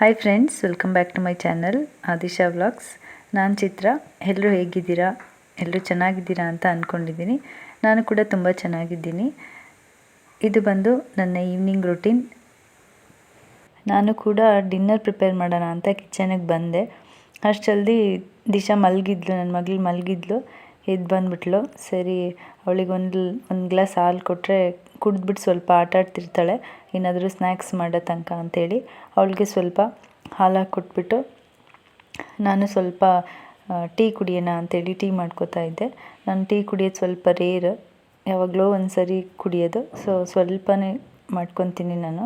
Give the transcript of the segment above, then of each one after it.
Hi friends welcome back to my channel Adisha vlogs ನಾನು ಚಿತ್ರ ಎಲ್ಲರೂ ಹೇಗಿದ್ದೀರಾ? ಎಲ್ಲರೂ ಚೆನ್ನಾಗಿದ್ದೀರಾ ಅಂತ ಅಂದ್ಕೊಂಡಿದ್ದೀನಿ ನಾನು ಕೂಡ ತುಂಬ ಚೆನ್ನಾಗಿದ್ದೀನಿ. ಇದು ಬಂದು ನನ್ನ ಈವ್ನಿಂಗ್ ರೂಟೀನ್ ನಾನು ಕೂಡ ಡಿನ್ನರ್ ಪ್ರಿಪೇರ್ ಮಾಡೋಣ ಅಂತ ಕಿಚನಿಗೆ ಬಂದೆ. ಅಷ್ಟು ಜಲ್ದಿ ದಿಶಾ ಮಲಗಿದ್ಲು ನನ್ನ ಮಗಳು ಮಲಗಿದ್ಲು. ಎದ್ದು ಬಂದುಬಿಟ್ಲು. ಸರಿ ಅವಳಿಗೆ ಒಂದು ಒಂದು ಗ್ಲಾಸ್ ಹಾಲು ಕೊಟ್ಟರೆ ಕುಡಿದ್ಬಿಟ್ಟು ಸ್ವಲ್ಪ ಆಟ ಆಡ್ತಿರ್ತಾಳೆ, ಏನಾದರೂ ಸ್ನ್ಯಾಕ್ಸ್ ಮಾಡೋ ತನಕ ಅಂಥೇಳಿ ಅವಳಿಗೆ ಸ್ವಲ್ಪ ಹಾಲು ಕೊಟ್ಬಿಟ್ಟು ನಾನು ಸ್ವಲ್ಪ ಟೀ ಕುಡಿಯೋಣ ಅಂತೇಳಿ ಟೀ ಮಾಡ್ಕೋತಾ ಇದ್ದೆ. ನಾನು ಟೀ ಕುಡಿಯೋದು ಸ್ವಲ್ಪ ರೇರ್ ಯಾವಾಗಲೋ ಒಂದು ಸರಿ ಕುಡಿಯೋದು. ಸೊ ಸ್ವಲ್ಪನೇ ಮಾಡ್ಕೊತೀನಿ ನಾನು.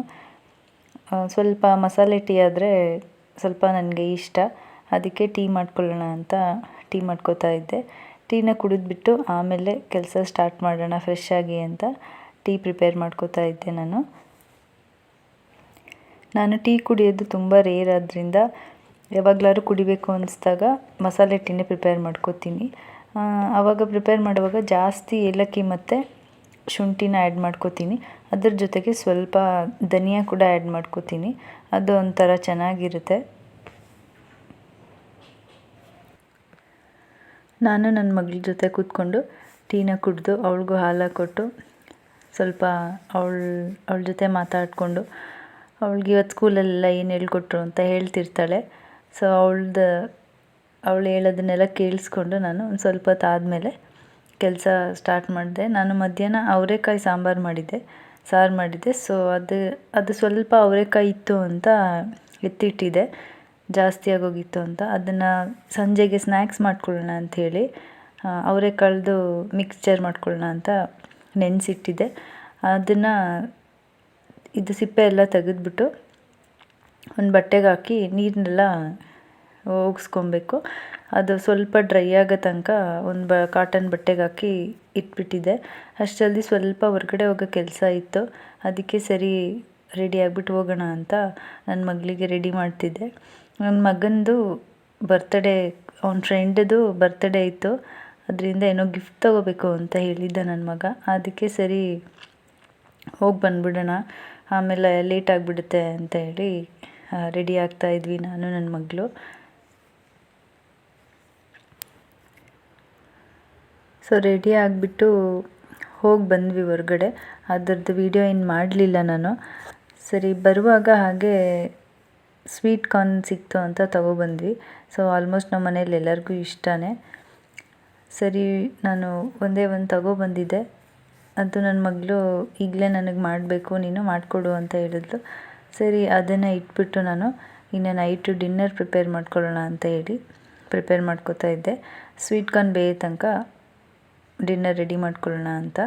ಸ್ವಲ್ಪ ಮಸಾಲೆ ಟೀ ಆದರೆ ಸ್ವಲ್ಪ ನನಗೆ ಇಷ್ಟ. ಅದಕ್ಕೆ ಟೀ ಮಾಡ್ಕೊಳ್ಳೋಣ ಅಂತ ಟೀ ಮಾಡ್ಕೋತಾ ಇದ್ದೆ. ಟೀನ ಕುಡಿದ್ಬಿಟ್ಟು ಆಮೇಲೆ ಕೆಲಸ ಸ್ಟಾರ್ಟ್ ಮಾಡೋಣ ಫ್ರೆಶ್ ಆಗಿ ಅಂತ. ಟೀ ಪ್ರಿಪೇರ್ ಮಾಡ್ಕೋತಾ ಇದ್ದೆ ನಾನು. ನಾನು ಟೀ ಕುಡಿಯೋದು ತುಂಬ ರೇರ್ ಆದ್ದರಿಂದ ಯಾವಾಗಲಾದ್ರು ಕುಡಿಬೇಕು ಅನಿಸ್ದಾಗ ಮಸಾಲೆ ಟೀನೇ ಪ್ರಿಪೇರ್ ಮಾಡ್ಕೋತೀನಿ. ಆವಾಗ ಪ್ರಿಪೇರ್ ಮಾಡುವಾಗ ಜಾಸ್ತಿ ಏಲಕ್ಕಿ ಮತ್ತು ಶುಂಠಿನ ಆ್ಯಡ್ ಮಾಡ್ಕೋತೀನಿ. ಅದ್ರ ಜೊತೆಗೆ ಸ್ವಲ್ಪ ಧನಿಯಾ ಕೂಡ ಆ್ಯಡ್ ಮಾಡ್ಕೋತೀನಿ. ಅದು ಒಂಥರ ಚೆನ್ನಾಗಿರುತ್ತೆ. ನಾನು ನನ್ನ ಮಗಳ ಜೊತೆ ಕೂತ್ಕೊಂಡು ಟೀನ ಕುಡಿದು ಅವಳಿಗೂ ಹಾಲು ಕೊಟ್ಟು ಸ್ವಲ್ಪ ಅವಳ ಅವಳ ಜೊತೆ ಮಾತಾಡಿಕೊಂಡು ಅವಳಿಗೆ ಇವತ್ತು ಸ್ಕೂಲಲ್ಲೆಲ್ಲ ಏನು ಹೇಳ್ಕೊಟ್ರು ಅಂತ ಹೇಳ್ತಿರ್ತಾಳೆ. ಸೊ ಅವಳ್ದ, ಅವಳು ಹೇಳೋದನ್ನೆಲ್ಲ ಕೇಳಿಸ್ಕೊಂಡು ನಾನು ಒಂದು ಸ್ವಲ್ಪ ಹೊತ್ತು ಆದಮೇಲೆ ಕೆಲಸ ಸ್ಟಾರ್ಟ್ ಮಾಡಿದೆ. ನಾನು ಮಧ್ಯಾಹ್ನ ಅವರೆಕಾಯಿ ಸಾಂಬಾರು ಮಾಡಿದ್ದೆ, ಸಾರು ಮಾಡಿದ್ದೆ. ಸೊ ಅದು ಅದು ಸ್ವಲ್ಪ ಅವರೆಕಾಯಿ ಇತ್ತು ಅಂತ ಎತ್ತಿಟ್ಟಿದ್ದೆ ಜಾಸ್ತಿ ಆಗೋಗಿತ್ತು ಅಂತ. ಅದನ್ನು ಸಂಜೆಗೆ ಸ್ನ್ಯಾಕ್ಸ್ ಮಾಡ್ಕೊಳ್ಳೋಣ ಅಂಥೇಳಿ ಅವರೆಕಾಳ್ದು ಮಿಕ್ಸ್ಚರ್ ಮಾಡ್ಕೊಳ್ಳೋಣ ಅಂತ ನೆನೆಸಿಟ್ಟಿದ್ದೆ ಅದನ್ನು ಇದು ಸಿಪ್ಪೆ ಎಲ್ಲ ತೆಗೆದ್ಬಿಟ್ಟು ಒಂದು ಬಟ್ಟೆಗೆ ಹಾಕಿ ನೀರನ್ನೆಲ್ಲ ಒಗ್ಸ್ಕೊಬೇಕು ಅದು ಸ್ವಲ್ಪ ಡ್ರೈ ಆಗೋ ತನಕ ಒಂದು ಬ ಕಾಟನ್ ಬಟ್ಟೆಗೆ ಹಾಕಿ ಇಟ್ಬಿಟ್ಟಿದ್ದೆ ಅಷ್ಟರಲ್ಲಿ ಸ್ವಲ್ಪ ಹೊರಗಡೆ ಹೋಗೋ ಕೆಲಸ ಇತ್ತು. ಅದಕ್ಕೆ ಸರಿ ರೆಡಿ ಆಗಿಬಿಟ್ಟು ಹೋಗೋಣ ಅಂತ ನನ್ನ ಮಗಳಿಗೆ ರೆಡಿ ಮಾಡ್ತಿದ್ದೆ. ನನ್ನ ಮಗನದು ಬರ್ತಡೇ ಅವ್ನ ಫ್ರೆಂಡದು ಬರ್ತಡೇ ಇತ್ತು. ಅದರಿಂದ ಏನೋ ಗಿಫ್ಟ್ ತಗೋಬೇಕು ಅಂತ ಹೇಳಿದ್ದ ನನ್ನ ಮಗ. ಅದಕ್ಕೆ ಸರಿ, ಹೋಗಿ ಬಂದ್ಬಿಡೋಣ. ಆಮೇಲೆ ಲೇಟ್ ಆಗಿಬಿಡುತ್ತೆ ಅಂತ ಹೇಳಿ ರೆಡಿ ಆಗ್ತಾ ಇದ್ವಿ ನಾನು ನನ್ನ ಮಗಳು. ಸೊ ರೆಡಿ ಆಗಿಬಿಟ್ಟು ಹೋಗಿ ಬಂದ್ವಿ ಹೊರಗಡೆ. ಅದರದ್ದು ವೀಡಿಯೋ ಏನು ಮಾಡಲಿಲ್ಲ ನಾನು. ಸರಿ, ಬರುವಾಗ ಹಾಗೆ ಸ್ವೀಟ್ ಕಾರ್ನ್ ಸಿಕ್ತು ಅಂತ ತಗೊಬಂದ್ವಿ ಸೊ ಆಲ್ಮೋಸ್ಟ್ ನಮ್ಮ ಮನೇಲಿ ಎಲ್ಲರಿಗೂ ಇಷ್ಟನೇ. ಸರಿ, ನಾನು ಒಂದೇ ಒಂದು ತಗೊಬಂದಿದ್ದೆ ಅದು ನನ್ನ ಮಗಳು ಈಗಲೇ ನನಗೆ ಮಾಡಬೇಕು, ನೀನು ಮಾಡಿಕೊಡು ಅಂತ ಹೇಳಿದ್ಲು. ಸರಿ, ಅದನ್ನು ಇಟ್ಬಿಟ್ಟು ನಾನು ಇನ್ನು ನೈಟು ಡಿನ್ನರ್ ಪ್ರಿಪೇರ್ ಮಾಡ್ಕೊಳ್ಳೋಣ ಅಂತ ಹೇಳಿ ಪ್ರಿಪೇರ್ ಮಾಡ್ಕೋತಾ ಇದ್ದೆ. ಸ್ವೀಟ್ ಕಾರ್ನ್ ಬೇಯ ತನಕ ಡಿನ್ನರ್ ರೆಡಿ ಮಾಡ್ಕೊಳ್ಳೋಣ ಅಂತ.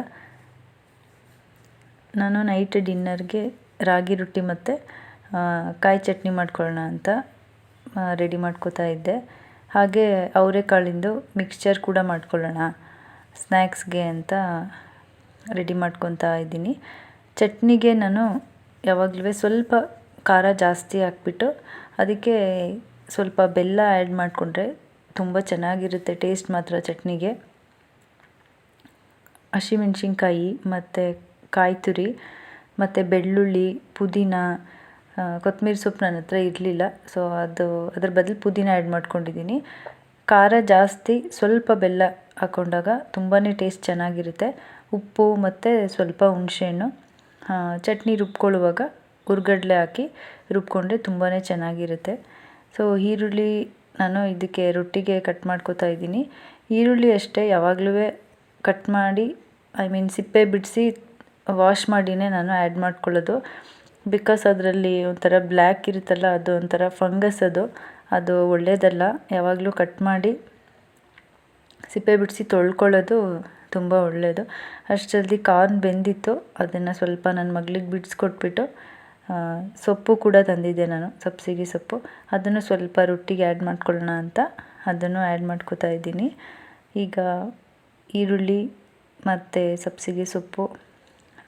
ನಾನು ನೈಟ್ ಡಿನ್ನರ್ಗೆ ರಾಗಿ ರೊಟ್ಟಿ ಮತ್ತು ಕಾಯಿ ಚಟ್ನಿ ಮಾಡ್ಕೊಳ್ಳೋಣ ಅಂತ ರೆಡಿ ಮಾಡ್ಕೋತಾ ಇದ್ದೆ. ಹಾಗೆ ಅವರೆಕಾಳಿಂದು ಮಿಕ್ಸ್ಚರ್ ಕೂಡ ಮಾಡ್ಕೊಳ್ಳೋಣ. ಸ್ನ್ಯಾಕ್ಸ್ಗೆ ಅಂತ ರೆಡಿ ಮಾಡ್ಕೊತಾ ಇದ್ದೀನಿ. ಚಟ್ನಿಗೆ ನಾನು ಯಾವಾಗಲೂ ಸ್ವಲ್ಪ ಖಾರ ಜಾಸ್ತಿ ಹಾಕ್ಬಿಟ್ಟು ಅದಕ್ಕೆ ಸ್ವಲ್ಪ ಬೆಲ್ಲ ಆ್ಯಡ್ ಮಾಡಿಕೊಂಡ್ರೆ ತುಂಬ ಚೆನ್ನಾಗಿರುತ್ತೆ ಟೇಸ್ಟ್ ಮಾತ್ರ ಚಟ್ನಿಗೆ. ಹಸಿಮೆಣ್ಸಿನ್ಕಾಯಿ ಮತ್ತು ಕಾಯಿ ತುರಿ ಮತ್ತು ಬೆಳ್ಳುಳ್ಳಿ, ಪುದೀನ ಕೊತ್ತಂಬರಿ ಸೊಪ್ಪು ನನ್ನ ಹತ್ರ ಇರಲಿಲ್ಲ. ಸೊ ಅದು ಅದ್ರ ಬದಲು ಪುದೀನ ಆ್ಯಡ್ ಮಾಡ್ಕೊಂಡಿದ್ದೀನಿ. ಖಾರ ಜಾಸ್ತಿ, ಸ್ವಲ್ಪ ಬೆಲ್ಲ ಹಾಕ್ಕೊಂಡಾಗ ತುಂಬಾ ಟೇಸ್ಟ್ ಚೆನ್ನಾಗಿರುತ್ತೆ. ಉಪ್ಪು ಮತ್ತು ಸ್ವಲ್ಪ ಹುಣಸೆಹಣ್ಣು ಚಟ್ನಿ ರುಬ್ಕೊಳ್ಳುವಾಗ ಹುರ್ಗಡ್ಲೆ ಹಾಕಿ ರುಬ್ಕೊಂಡ್ರೆ ತುಂಬಾ ಚೆನ್ನಾಗಿರುತ್ತೆ. ಸೊ ಈರುಳ್ಳಿ ನಾನು ಇದಕ್ಕೆ ರೊಟ್ಟಿಗೆ ಕಟ್ ಮಾಡ್ಕೋತಾ ಇದ್ದೀನಿ. ಈರುಳ್ಳಿ ಅಷ್ಟೇ, ಯಾವಾಗಲೂ ಕಟ್ ಮಾಡಿ ಐ ಮೀನ್ ಸಿಪ್ಪೆ ಬಿಡಿಸಿ ವಾಶ್ ಮಾಡಿನೇ ನಾನು ಆ್ಯಡ್ ಮಾಡ್ಕೊಳ್ಳೋದು. ಬಿಕಾಸ್ ಅದರಲ್ಲಿ ಒಂಥರ ಬ್ಲ್ಯಾಕ್ ಇರುತ್ತಲ್ಲ, ಅದು ಒಂಥರ ಫಂಗಸ್ ಅದು. ಅದು ಒಳ್ಳೆಯದಲ್ಲ ಯಾವಾಗಲೂ ಕಟ್ ಮಾಡಿ ಸಿಪ್ಪೆ ಬಿಡಿಸಿ ತೊಳ್ಕೊಳ್ಳೋದು ತುಂಬ ಒಳ್ಳೆಯದು ಅಷ್ಟರಲ್ಲಿ ಕಾರ್ನ್ ಬೆಂದಿತ್ತು. ಅದನ್ನು ಸ್ವಲ್ಪ ನನ್ನ ಮಗಳಿಗೆ ಬಿಡಿಸ್ಕೊಟ್ಬಿಟ್ಟು ಸೊಪ್ಪು ಕೂಡ ತಂದಿದ್ದೆ ನಾನು, ಸಬ್ಸಿಗೆ ಸೊಪ್ಪು. ಅದನ್ನು ಸ್ವಲ್ಪ ರೊಟ್ಟಿಗೆ ಆ್ಯಡ್ ಮಾಡ್ಕೊಳ್ಳೋಣ ಅಂತ ಅದನ್ನು ಆ್ಯಡ್ ಮಾಡ್ಕೋತಾ ಇದ್ದೀನಿ. ಈಗ ಈರುಳ್ಳಿ ಮತ್ತು ಸಬ್ಸಿಗೆ ಸೊಪ್ಪು.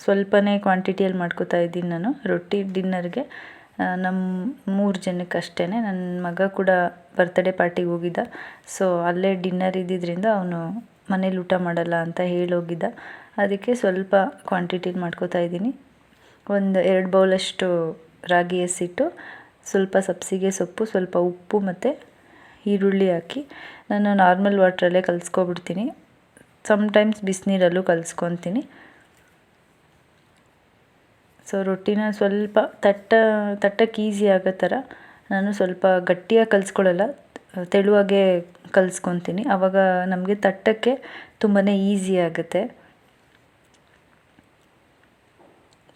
ಸ್ವಲ್ಪನೇ ಕ್ವಾಂಟಿಟಿಯಲ್ಲಿ ಮಾಡ್ಕೋತಾ ಇದ್ದೀನಿ ನಾನು. ರೊಟ್ಟಿ ಡಿನ್ನರ್ಗೆ ನಮ್ಮ ಮೂರು ಜನಕ್ಕೆ ಅಷ್ಟೇ ನನ್ನ ಮಗ ಕೂಡ ಬರ್ತಡೇ ಪಾರ್ಟಿಗೆ ಹೋಗಿದ್ದ. ಸೊ ಅಲ್ಲೇ ಡಿನ್ನರ್ ಇದ್ದಿದ್ದರಿಂದ ಅವನು ಮನೇಲಿ ಊಟ ಮಾಡಲ್ಲ ಅಂತ ಹೇಳೋಗಿದ್ದ. ಅದಕ್ಕೆ ಸ್ವಲ್ಪ ಕ್ವಾಂಟಿಟಿಲಿ ಮಾಡ್ಕೋತಾ ಇದ್ದೀನಿ. ಒಂದು ಎರಡು ಬೌಲಷ್ಟು ರಾಗಿ ಹಸಿಟ್ಟು ಸ್ವಲ್ಪ ಸಬ್ಸಿಗೆ ಸೊಪ್ಪು, ಸ್ವಲ್ಪ ಉಪ್ಪು ಮತ್ತು ಈರುಳ್ಳಿ ಹಾಕಿ ನಾನು ನಾರ್ಮಲ್ ವಾಟ್ರಲ್ಲೇ ಕಲಿಸ್ಕೊಬಿಡ್ತೀನಿ. ಸಮ್ಟೈಮ್ಸ್ ಬಿಸಿನೀರಲ್ಲೂ ಕಲಿಸ್ಕೊತೀನಿ. ಸೊ ರೊಟ್ಟಿನ ಸ್ವಲ್ಪ ತಟ್ಟ ತಟ್ಟಕ್ಕೆ ಈಸಿ ಆಗೋ ಥರ ನಾನು ಸ್ವಲ್ಪ ಗಟ್ಟಿಯಾಗಿ ಕಲಿಸ್ಕೊಳ್ಳಲ್ಲ. ತೆಳುವಾಗೆ ಕಲಿಸ್ಕೊತೀನಿ. ಆವಾಗ ನಮಗೆ ತಟ್ಟಕ್ಕೆ ತುಂಬಾ ಈಸಿ ಆಗುತ್ತೆ.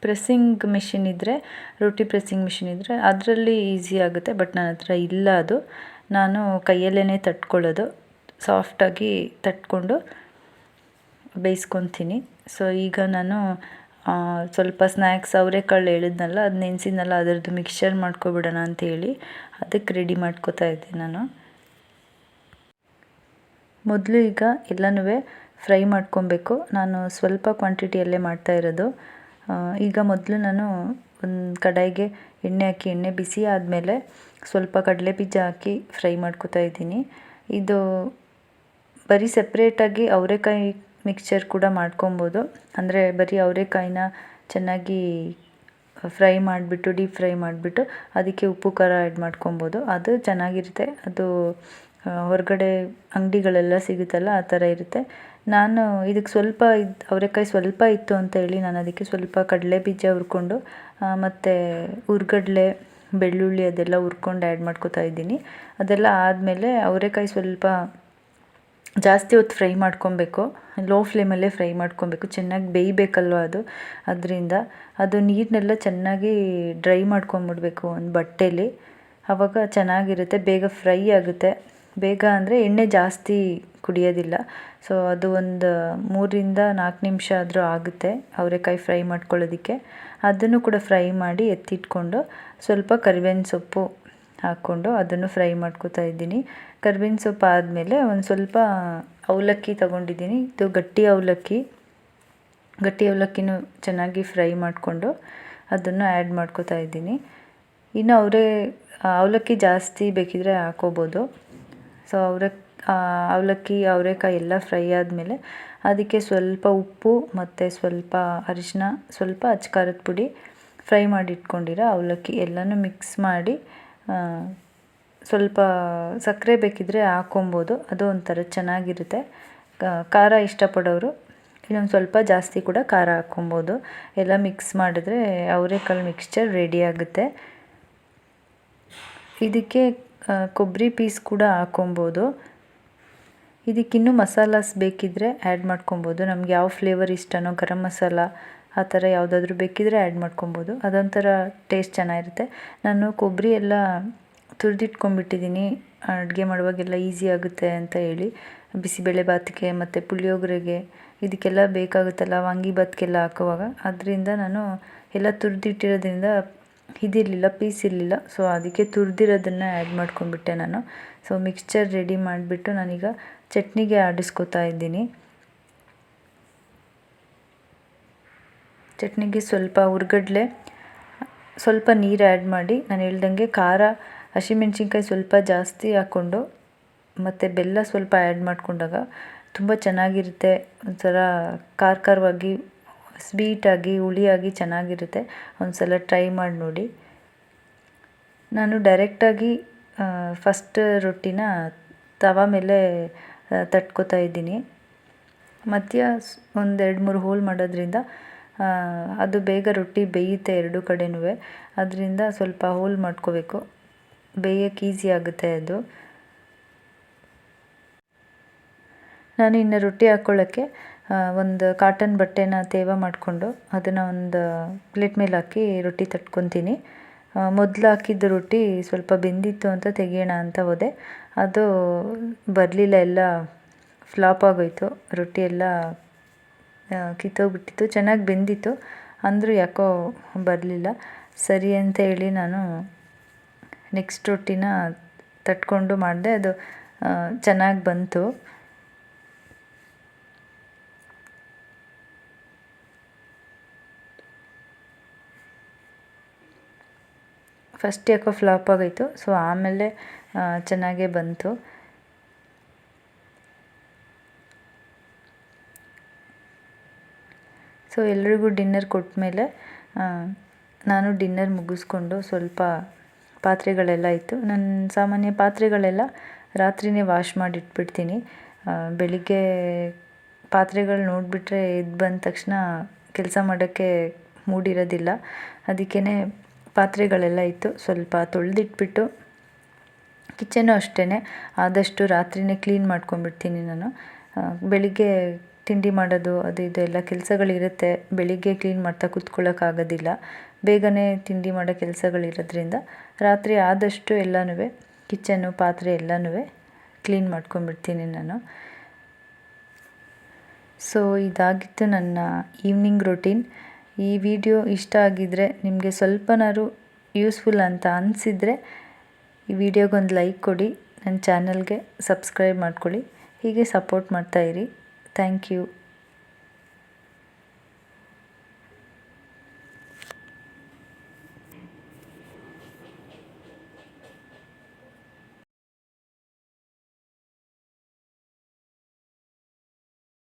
ಪ್ರೆಸ್ಸಿಂಗ್ ಮಿಷಿನ್ ಇದ್ದರೆ ರೊಟ್ಟಿ ಪ್ರೆಸ್ಸಿಂಗ್ ಮಿಷಿನ್ ಇದ್ದರೆ ಅದರಲ್ಲಿ ಈಸಿ ಆಗುತ್ತೆ ಬಟ್ ನನ್ನ ಹತ್ರ ಇಲ್ಲ ಅದು. ನಾನು ಕೈಯಲ್ಲೇ ತಟ್ಕೊಳ್ಳೋದು. ಸಾಫ್ಟಾಗಿ ತಟ್ಕೊಂಡು ಬೇಯಿಸ್ಕೊತೀನಿ. ಸೊ ಈಗ ನಾನು ಸ್ವಲ್ಪ ಸ್ನ್ಯಾಕ್ಸ್ ಅವರೆಕಾಳು ಹೇಳಿದ್ನಲ್ಲ, ಅದು ನೆನೆಸಿದ್ನಲ್ಲ, ಅದರದ್ದು ಮಿಕ್ಸ್ಚರ್ ಮಾಡ್ಕೊಬಿಡೋಣ ಅಂಥೇಳಿ ಅದಕ್ಕೆ ರೆಡಿ ಮಾಡ್ಕೋತಾ ಇದ್ದೆ ನಾನು. ಮೊದಲು ಈಗ ಎಲ್ಲನೂ ಫ್ರೈ ಮಾಡ್ಕೊಬೇಕು. ನಾನು ಸ್ವಲ್ಪ ಕ್ವಾಂಟಿಟಿಯಲ್ಲೇ ಮಾಡ್ತಾ ಇರೋದು. ಈಗ ಮೊದಲು ನಾನು ಒಂದು ಕಡಾಯಿಗೆ ಎಣ್ಣೆ ಹಾಕಿ, ಎಣ್ಣೆ ಬಿಸಿ ಆದಮೇಲೆ ಸ್ವಲ್ಪ ಕಡಲೆ ಬೀಜ ಹಾಕಿ ಫ್ರೈ ಮಾಡ್ಕೊತಾ ಇದ್ದೀನಿ. ಇದು ಬರೀ ಸಪ್ರೇಟಾಗಿ ಅವರೆಕಾಯಿ ಮಿಕ್ಸ್ಚರ್ ಕೂಡ ಮಾಡ್ಕೊಬೋದು. ಅಂದರೆ ಬರೀ ಅವರೆಕಾಯಿನ ಚೆನ್ನಾಗಿ ಫ್ರೈ ಮಾಡಿಬಿಟ್ಟು ಡೀಪ್ ಫ್ರೈ ಮಾಡಿಬಿಟ್ಟು ಅದಕ್ಕೆ ಉಪ್ಪು, ಖಾರ ಆ್ಯಡ್ ಮಾಡ್ಕೊಬೋದು. ಅದು ಚೆನ್ನಾಗಿರುತ್ತೆ. ಅದು ಹೊರಗಡೆ ಅಂಗಡಿಗಳೆಲ್ಲ ಸಿಗುತ್ತಲ್ಲ, ಆ ಥರ ಇರುತ್ತೆ. ನಾನು ಇದಕ್ಕೆ ಸ್ವಲ್ಪ ಇದು ಅವರೆಕಾಯಿ ಸ್ವಲ್ಪ ಇತ್ತು ಅಂತ ಹೇಳಿ ನಾನು ಅದಕ್ಕೆ ಸ್ವಲ್ಪ ಕಡಲೆ ಬೀಜ ಹುರ್ಕೊಂಡು ಮತ್ತು ಹುರ್ಗಡ್ಲೆ ಬೆಳ್ಳುಳ್ಳಿ ಅದೆಲ್ಲ ಹುರ್ಕೊಂಡು ಆ್ಯಡ್ ಮಾಡ್ಕೊತಾ ಇದ್ದೀನಿ. ಅದೆಲ್ಲ ಆದಮೇಲೆ ಅವರೆಕಾಯಿ ಸ್ವಲ್ಪ ಜಾಸ್ತಿ ಹೊತ್ತು ಫ್ರೈ ಮಾಡ್ಕೊಬೇಕು, ಲೋ ಫ್ಲೇಮಲ್ಲೇ ಫ್ರೈ ಮಾಡ್ಕೊಬೇಕು, ಚೆನ್ನಾಗಿ ಬೇಯಬೇಕಲ್ವ ಅದು. ಅದರಿಂದ ಅದು ನೀರನ್ನೆಲ್ಲ ಚೆನ್ನಾಗಿ ಡ್ರೈ ಮಾಡ್ಕೊಂಬಿಡ್ಬೇಕು ಒಂದು ಬಟ್ಟೇಲಿ. ಆವಾಗ ಚೆನ್ನಾಗಿರುತ್ತೆ, ಬೇಗ ಫ್ರೈ ಆಗುತ್ತೆ. ಬೇಗ ಅಂದರೆ ಎಣ್ಣೆ ಜಾಸ್ತಿ ಕುಡಿಯೋದಿಲ್ಲ. ಸೊ ಅದು ಒಂದು ಮೂರರಿಂದ ನಾಲ್ಕು ನಿಮಿಷ ಆದರೂ ಆಗುತ್ತೆ ಅವರೆಕಾಯಿ ಫ್ರೈ ಮಾಡ್ಕೊಳ್ಳೋದಕ್ಕೆ. ಅದನ್ನು ಕೂಡ ಫ್ರೈ ಮಾಡಿ ಎತ್ತಿಟ್ಕೊಂಡು ಸ್ವಲ್ಪ ಕರಿಬೇವಿನ ಸೊಪ್ಪು ಹಾಕ್ಕೊಂಡು ಅದನ್ನು ಫ್ರೈ ಮಾಡ್ಕೋತಾ ಇದ್ದೀನಿ. ಕರ್ಬೇವಿನ ಸೊಪ್ಪು ಆದಮೇಲೆ ಒಂದು ಸ್ವಲ್ಪ ಅವಲಕ್ಕಿ ತಗೊಂಡಿದ್ದೀನಿ. ಇದು ಗಟ್ಟಿ ಅವಲಕ್ಕಿ. ಗಟ್ಟಿ ಅವಲಕ್ಕಿನೂ ಚೆನ್ನಾಗಿ ಫ್ರೈ ಮಾಡಿಕೊಂಡು ಅದನ್ನು ಆ್ಯಡ್ ಮಾಡ್ಕೋತಾ ಇದ್ದೀನಿ. ಇನ್ನು ಅವರೇ ಅವಲಕ್ಕಿ ಜಾಸ್ತಿ ಬೇಕಿದ್ರೆ ಹಾಕೋಬೋದು. ಸೊ, ಅವರೆ ಅವಲಕ್ಕಿ, ಅವರೆಕಾಯಿ ಎಲ್ಲ ಫ್ರೈ ಆದಮೇಲೆ ಅದಕ್ಕೆ ಸ್ವಲ್ಪ ಉಪ್ಪು ಮತ್ತು ಸ್ವಲ್ಪ ಅರಿಶಿನ, ಸ್ವಲ್ಪ ಅಚ್ಕಾರದ ಪುಡಿ ಫ್ರೈ ಮಾಡಿ ಇಟ್ಕೊಂಡಿರೋ ಅವಲಕ್ಕಿ ಎಲ್ಲನೂ ಮಿಕ್ಸ್ ಮಾಡಿ ಸ್ವಲ್ಪ ಸಕ್ಕರೆ ಬೇಕಿದ್ದರೆ ಹಾಕ್ಕೊಬೋದು ಅದು ಒಂಥರ ಚೆನ್ನಾಗಿರುತ್ತೆ. ಖಾರ ಇಷ್ಟಪಡೋರು ಇನ್ನೊಂದು ಸ್ವಲ್ಪ ಜಾಸ್ತಿ ಕೂಡ ಖಾರ ಹಾಕ್ಕೊಬೋದು ಎಲ್ಲ ಮಿಕ್ಸ್ ಮಾಡಿದ್ರೆ ಅವರೆಕಾಳು ಮಿಕ್ಸ್ಚರ್ ರೆಡಿ ಆಗುತ್ತೆ. ಇದಕ್ಕೆ ಕೊಬ್ಬರಿ ಪೀಸ್ ಕೂಡ ಹಾಕ್ಕೊಬೋದು ಇದಕ್ಕಿನ್ನೂ ಮಸಾಲಾಸ್ ಬೇಕಿದ್ದರೆ ಆ್ಯಡ್ ಮಾಡ್ಕೊಬೋದು. ನಮ್ಗೆ ಯಾವ ಫ್ಲೇವರ್ ಇಷ್ಟನೋ ಗರಂ ಮಸಾಲ ಆ ಥರ ಯಾವುದಾದ್ರೂ ಬೇಕಿದ್ದರೆ ಆ್ಯಡ್ ಮಾಡ್ಕೊಬೋದು. ಅದೊಂಥರ ಟೇಸ್ಟ್ ಚೆನ್ನಾಗಿರುತ್ತೆ. ನಾನು ಕೊಬ್ಬರಿ ಎಲ್ಲ ತುರಿದಿಟ್ಕೊಂಡ್ಬಿಟ್ಟಿದ್ದೀನಿ. ಅಡುಗೆ ಮಾಡುವಾಗೆಲ್ಲ ಈಸಿ ಆಗುತ್ತೆ ಅಂತ ಹೇಳಿ. ಬಿಸಿಬೇಳೆ ಬಾತ್ಗೆ ಮತ್ತು ಪುಳಿಯೋಗರೆಗೆ ಇದಕ್ಕೆಲ್ಲ ಬೇಕಾಗುತ್ತಲ್ಲ ವಾಂಗಿಭಾತ್ಗೆಲ್ಲ ಹಾಕುವಾಗ. ಅದರಿಂದ ನಾನು ಎಲ್ಲ ತುರಿದಿಟ್ಟಿರೋದ್ರಿಂದ ಇದಿರಲಿಲ್ಲ ಪೀಸ್ ಇರಲಿಲ್ಲ. ಸೊ ಅದಕ್ಕೆ ತುರಿದಿರೋದನ್ನು ಆ್ಯಡ್ ಮಾಡ್ಕೊಂಡ್ಬಿಟ್ಟೆ ನಾನು. ಸೊ ಮಿಕ್ಸ್ಚರ್ ರೆಡಿ ಮಾಡಿಬಿಟ್ಟು ನಾನೀಗ ಚಟ್ನಿಗೆ ಆಡಿಸ್ಕೊತಾ ಇದ್ದೀನಿ. ಚಟ್ನಿಗೆ ಸ್ವಲ್ಪ ಹುರ್ಗಡ್ಲೆ ಸ್ವಲ್ಪ ನೀರು ಆ್ಯಡ್ ಮಾಡಿ, ನಾನು ಹೇಳ್ದಂಗೆ ಖಾರ, ಹಸಿಮೆಣ್ಸಿನ್ಕಾಯಿ ಸ್ವಲ್ಪ ಜಾಸ್ತಿ ಹಾಕ್ಕೊಂಡು ಮತ್ತು ಬೆಲ್ಲ ಸ್ವಲ್ಪ ಆ್ಯಡ್ ಮಾಡಿಕೊಂಡಾಗ ತುಂಬ ಚೆನ್ನಾಗಿರುತ್ತೆ. ಒಂಥರ ಖಾರ ಖಾರವಾಗಿ ಸ್ವೀಟಾಗಿ ಹುಳಿಯಾಗಿ ಚೆನ್ನಾಗಿರುತ್ತೆ. ಒಂದು ಸಲ ಟ್ರೈ ಮಾಡಿ ನೋಡಿ. ನಾನು ಡೈರೆಕ್ಟಾಗಿ ಫಸ್ಟ್ ರೊಟ್ಟಿನ ತವ ಮೇಲೆ ತಟ್ಕೋತಾ ಇದ್ದೀನಿ. ಮಧ್ಯ ಒಂದೆರಡು ಮೂರು ಹೋಲ್ ಮಾಡೋದ್ರಿಂದ ಅದು ಬೇಗ ರೊಟ್ಟಿ ಬೇಯುತ್ತೆ ಎರಡು ಕಡೆನೂ ಅದರಿಂದ ಸ್ವಲ್ಪ ಹೋಲ್ ಮಾಡ್ಕೋಬೇಕು. ಬೇಯಕ್ಕೆ ಈಸಿ ಆಗುತ್ತೆ ಅದು. ನಾನು ಇನ್ನು ರೊಟ್ಟಿ ಹಾಕ್ಕೊಳ್ಳೋಕ್ಕೆ ಒಂದು ಕಾಟನ್ ಬಟ್ಟೆನ ತೇವ ಮಾಡಿಕೊಂಡು ಅದನ್ನು ಒಂದು ಪ್ಲೇಟ್ ಮೇಲೆ ಹಾಕಿ ರೊಟ್ಟಿ ತಟ್ಕೊತೀನಿ. ಮೊದಲು ಹಾಕಿದ್ದು ರೊಟ್ಟಿ ಸ್ವಲ್ಪ ಬೆಂದಿತ್ತು ಅಂತ ತೆಗಿಯೋಣ ಅಂತ ಹೋದೆ. ಅದು ಬರಲಿಲ್ಲ, ಎಲ್ಲ ಫ್ಲಾಪ್ ಆಗೋಯಿತು. ರೊಟ್ಟಿ ಎಲ್ಲ ಕಿತ್ತೋಗ್ಬಿಟ್ಟಿತ್ತು. ಚೆನ್ನಾಗಿ ಬೆಂದಿತ್ತು. ಅಂದರೂ ಯಾಕೋ ಬರಲಿಲ್ಲ. ಸರಿ ಅಂತ ಹೇಳಿ ನಾನು ನೆಕ್ಸ್ಟ್ ರೊಟ್ಟಿನ ತಟ್ಕೊಂಡು ಮಾಡಿದೆ. ಅದು ಚೆನ್ನಾಗಿ ಬಂತು. ಫಸ್ಟ್ ಯಾಕೋ ಫ್ಲಾಪ್ ಆಗೋಯ್ತು ಸೊ ಆಮೇಲೆ ಚೆನ್ನಾಗೇ ಬಂತು. ಸೊ ಎಲ್ರಿಗೂ ಡಿನ್ನರ್ ಕೊಟ್ಟ ಮೇಲೆ ನಾನು ಡಿನ್ನರ್ ಮುಗಿಸ್ಕೊಂಡು ಸ್ವಲ್ಪ ಪಾತ್ರೆಗಳೆಲ್ಲ ಇತ್ತು ನನ್ನ ಸಾಮಾನ್ಯ ಪಾತ್ರೆಗಳೆಲ್ಲ ರಾತ್ರಿಯೇ ವಾಶ್ ಮಾಡಿ ಇಟ್ಬಿಡ್ತೀನಿ ಬೆಳಿಗ್ಗೆ ಪಾತ್ರೆಗಳು ನೋಡಿಬಿಟ್ರೆ ಎದ್ದು ಬಂದ ತಕ್ಷಣ ಕೆಲಸ ಮಾಡೋಕ್ಕೆ ಮೂಡಿರೋದಿಲ್ಲ. ಅದಕ್ಕೇ ಪಾತ್ರೆಗಳೆಲ್ಲ ಇತ್ತು ಸ್ವಲ್ಪ ತೊಳೆದಿಟ್ಬಿಟ್ಟು ಕಿಚನು ಅಷ್ಟೇ ಆದಷ್ಟು ರಾತ್ರಿಯೇ ಕ್ಲೀನ್ ಮಾಡ್ಕೊಂಬಿಡ್ತೀನಿ ನಾನು. ಬೆಳಿಗ್ಗೆ ತಿಂಡಿ ಮಾಡೋದು, ಅದು ಇದು ಎಲ್ಲ ಕೆಲಸಗಳಿರುತ್ತೆ. ಬೆಳಿಗ್ಗೆ ಕ್ಲೀನ್ ಮಾಡ್ತಾ ಕೂತ್ಕೊಳ್ಳೋಕ್ಕಾಗೋದಿಲ್ಲ ಬೇಗನೆ ತಿಂಡಿ ಮಾಡೋ ಕೆಲಸಗಳಿರೋದ್ರಿಂದ ರಾತ್ರಿ ಆದಷ್ಟು ಎಲ್ಲನೂ ಕಿಚನ್ನು ಪಾತ್ರೆ ಎಲ್ಲನೂ ಕ್ಲೀನ್ ಮಾಡ್ಕೊಂಬಿಡ್ತೀನಿ ನಾನು. ಸೊ ಇದಾಗಿತ್ತು ನನ್ನ ಈವ್ನಿಂಗ್ ರೊಟೀನ್ ಈ ವಿಡಿಯೋ ಇಷ್ಟ ಆಗಿದ್ದರೆ ನಿಮಗೆ ಸ್ವಲ್ಪನಾದ್ರು ಯೂಸ್ಫುಲ್ ಅಂತ ಅನಿಸಿದರೆ ಈ ವಿಡಿಯೋಗೊಂದು ಲೈಕ್ ಕೊಡಿ. ನನ್ನ ಚಾನಲ್ಗೆ ಸಬ್ಸ್ಕ್ರೈಬ್ ಮಾಡ್ಕೊಳ್ಳಿ. ಹೀಗೆ ಸಪೋರ್ಟ್ ಮಾಡ್ತಾಯಿರಿ ಥ್ಯಾಂಕ್ ಯು